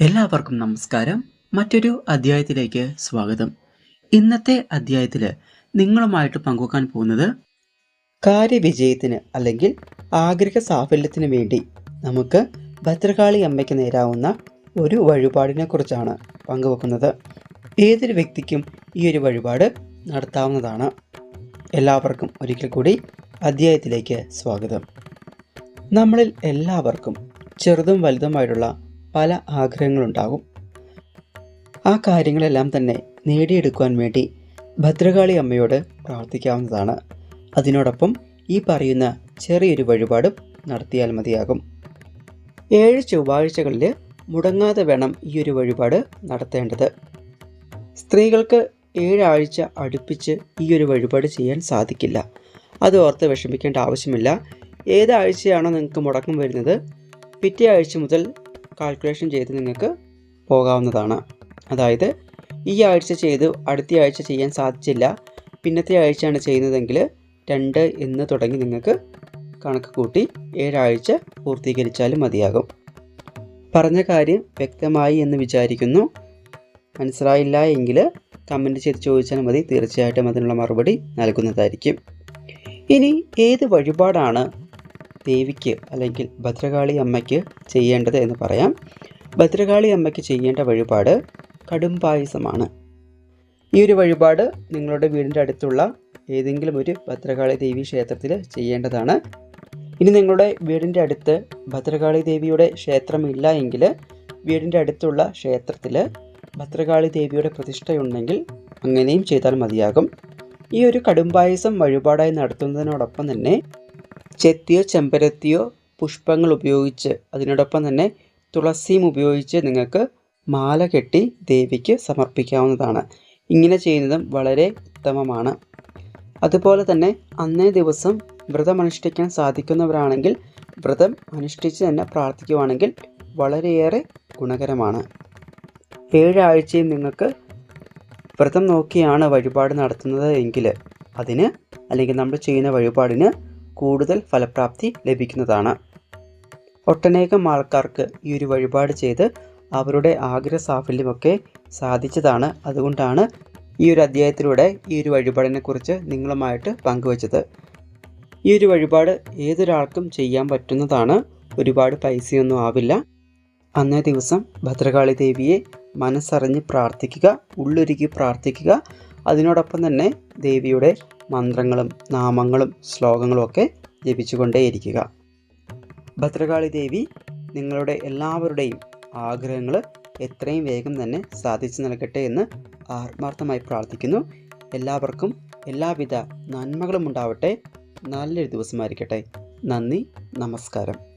എല്ലാവർക്കും നമസ്കാരം. മറ്റൊരു അധ്യായത്തിലേക്ക് സ്വാഗതം. ഇന്നത്തെ അധ്യായത്തിൽ നിങ്ങളുമായിട്ട് പങ്കുവെക്കാൻ പോകുന്നത് കാര്യവിജയത്തിന് അല്ലെങ്കിൽ ആഗ്രഹ സാഫല്യത്തിന് വേണ്ടി നമുക്ക് ഭദ്രകാളി അമ്മയ്ക്ക് നേരാവുന്ന ഒരു വഴിപാടിനെ കുറിച്ചാണ് പങ്കുവെക്കുന്നത്. ഏതൊരു വ്യക്തിക്കും ഈ ഒരു വഴിപാട് നടത്താവുന്നതാണ്. എല്ലാവർക്കും ഒരിക്കൽ കൂടി അധ്യായത്തിലേക്ക് സ്വാഗതം. നമ്മളിൽ എല്ലാവർക്കും ചെറുതും വലുതുമായിട്ടുള്ള പല ആഗ്രഹങ്ങളുണ്ടാകും. ആ കാര്യങ്ങളെല്ലാം തന്നെ നേടിയെടുക്കുവാൻ വേണ്ടി ഭദ്രകാളി അമ്മയോട് പ്രാർത്ഥിക്കാവുന്നതാണ്. അതിനോടൊപ്പം ഈ പറയുന്ന ചെറിയൊരു വഴിപാടും നടത്തിയാൽ മതിയാകും. ഏഴ് ചൊവ്വാഴ്ചകളിൽ മുടങ്ങാതെ വേണം ഈ ഒരു വഴിപാട് നടത്തേണ്ടത്. സ്ത്രീകൾക്ക് ഏഴാഴ്ച അടുപ്പിച്ച് ഈ ഒരു വഴിപാട് ചെയ്യാൻ സാധിക്കില്ല. അത് ഓർത്ത് വിഷമിക്കേണ്ട ആവശ്യമില്ല. ഏതാഴ്ചയാണോ നിങ്ങൾക്ക് മുടക്കം വരുന്നത് പിറ്റേ ആഴ്ച മുതൽ കാൽക്കുലേഷൻ ചെയ്ത് നിങ്ങൾക്ക് പോകാവുന്നതാണ്. അതായത് ഈ ആഴ്ച ചെയ്ത് അടുത്ത ആഴ്ച ചെയ്യാൻ സാധിച്ചില്ല. പിന്നത്തെ ആഴ്ചയാണ് ചെയ്യുന്നതെങ്കിൽ രണ്ട് എന്ന് തുടങ്ങി നിങ്ങൾക്ക് കണക്ക് കൂട്ടി ഏഴാഴ്ച പൂർത്തീകരിച്ചാലും മതിയാകും. പറഞ്ഞ കാര്യം വ്യക്തമായി എന്ന് വിചാരിക്കുന്നു. മനസ്സിലായില്ല എങ്കിൽ കമന്റ് ചെയ്ത് ചോദിച്ചാൽ മതി. തീർച്ചയായിട്ടും അതിനുള്ള മറുപടി നൽകുന്നതായിരിക്കും. ഇനി ഏത് വഴിപാടാണ് ദേവിക്ക് അല്ലെങ്കിൽ ഭദ്രകാളി അമ്മയ്ക്ക് ചെയ്യേണ്ടത് എന്ന് പറയാം. ഭദ്രകാളി അമ്മയ്ക്ക് ചെയ്യേണ്ട വഴിപാട് കടും പായസമാണ്. ഈ ഒരു വഴിപാട് നിങ്ങളുടെ വീടിന്റെ അടുത്തുള്ള ഏതെങ്കിലും ഒരു ഭദ്രകാളി ദേവി ക്ഷേത്രത്തിൽ ചെയ്യേണ്ടതാണ്. ഇനി നിങ്ങളുടെ വീടിന്റെ അടുത്ത് ഭദ്രകാളി ദേവിയുടെ ക്ഷേത്രമില്ല എങ്കിൽ വീടിന്റെ അടുത്തുള്ള ക്ഷേത്രത്തിൽ ഭദ്രകാളി ദേവിയുടെ പ്രതിഷ്ഠയുണ്ടെങ്കിൽ അങ്ങനെയും ചെയ്താൽ മതിയാകും. ഈ ഒരു കടുംപായസം വഴിപാടായി നടത്തുന്നതിനോടൊപ്പം തന്നെ ചെത്തിയോ ചെമ്പരത്തിയോ പുഷ്പങ്ങൾ ഉപയോഗിച്ച് അതിനോടൊപ്പം തന്നെ തുളസിയും ഉപയോഗിച്ച് നിങ്ങൾക്ക് മാല കെട്ടി ദേവിക്ക് സമർപ്പിക്കാവുന്നതാണ്. ഇങ്ങനെ ചെയ്യുന്നതും വളരെ ഉത്തമമാണ്. അതുപോലെ തന്നെ അന്നേ ദിവസം വ്രതം അനുഷ്ഠിക്കാൻ സാധിക്കുന്നവരാണെങ്കിൽ വ്രതം അനുഷ്ഠിച്ച് തന്നെ പ്രാർത്ഥിക്കുവാണെങ്കിൽ വളരെയേറെ ഗുണകരമാണ്. ഏഴാഴ്ചയും നിങ്ങൾക്ക് വ്രതം നോക്കിയാണ് വഴിപാട് നടത്തുന്നത് എങ്കിൽ അതിന് അല്ലെങ്കിൽ നമ്മൾ ചെയ്യുന്ന വഴിപാടിന് കൂടുതൽ ഫലപ്രാപ്തി ലഭിക്കുന്നതാണ്. ഒട്ടനേകം ആൾക്കാർക്ക് ഈ ഒരു വഴിപാട് ചെയ്ത് അവരുടെ ആഗ്രഹ സാഫല്യമൊക്കെ സാധിച്ചതാണ്. അതുകൊണ്ടാണ് ഈ ഒരു അധ്യായത്തിലൂടെ ഈ ഒരു വഴിപാടിനെക്കുറിച്ച് നിങ്ങളുമായിട്ട് പങ്കുവച്ചത്. ഈ ഒരു വഴിപാട് ഏതൊരാൾക്കും ചെയ്യാൻ പറ്റുന്നതാണ്. ഒരുപാട് പൈസയൊന്നും ആവില്ല. അന്നേ ദിവസം ഭദ്രകാളി ദേവിയെ മനസ്സറിഞ്ഞ് പ്രാർത്ഥിക്കുക ഉള്ളൊരുക്കി പ്രാർത്ഥിക്കുക. അതിനോടൊപ്പം തന്നെ ദേവിയുടെ മന്ത്രങ്ങളും നാമങ്ങളും ശ്ലോകങ്ങളും ഒക്കെ ജപിച്ചുകൊണ്ടേയിരിക്കുക. ഭദ്രകാളി ദേവി നിങ്ങളുടെ എല്ലാവരുടെയും ആഗ്രഹങ്ങൾ എത്രയും വേഗം തന്നെ സാധിച്ചു നൽകട്ടെ എന്ന് ആത്മാർത്ഥമായി പ്രാർത്ഥിക്കുന്നു. എല്ലാവർക്കും എല്ലാവിധ നന്മകളും ഉണ്ടാവട്ടെ നല്ലൊരു ദിവസമായിരിക്കട്ടെ. നന്ദി നമസ്കാരം.